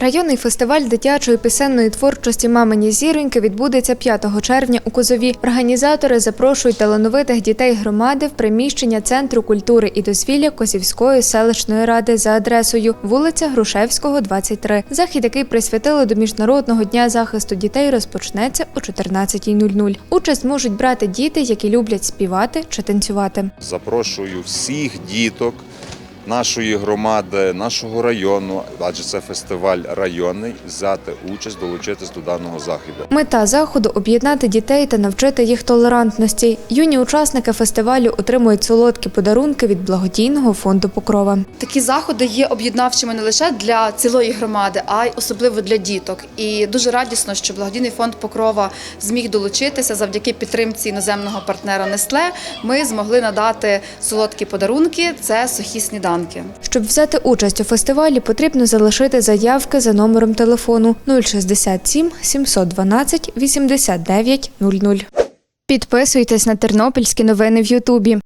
Районний фестиваль дитячої пісенної творчості Мамині зіроньки відбудеться 5 червня у Козові. Організатори запрошують талановитих дітей громади в приміщення Центру культури і дозвілля Козівської селищної ради за адресою вулиця Грушевського, 23. Захід, який присвятили до Міжнародного дня захисту дітей, розпочнеться о 14.00. Участь можуть брати діти, які люблять співати чи танцювати. Запрошую всіх діток нашої громади, нашого району, адже це фестиваль районний, взяти участь, долучитись до даного заходу. Мета заходу об'єднати дітей та навчити їх толерантності. Юні учасники фестивалю отримують солодкі подарунки від благодійного фонду Покрова. Такі заходи є об'єднавчими не лише для цілої громади, а й особливо для діток. І дуже радісно, що благодійний фонд Покрова зміг долучитися завдяки підтримці іноземного партнера Нестле. Ми змогли надати солодкі подарунки. Це сухі сніданки. Щоб взяти участь у фестивалі, потрібно залишити заявки за номером телефону 067 712 89 00. Підписуйтесь на тернопільські новини в Ютубі.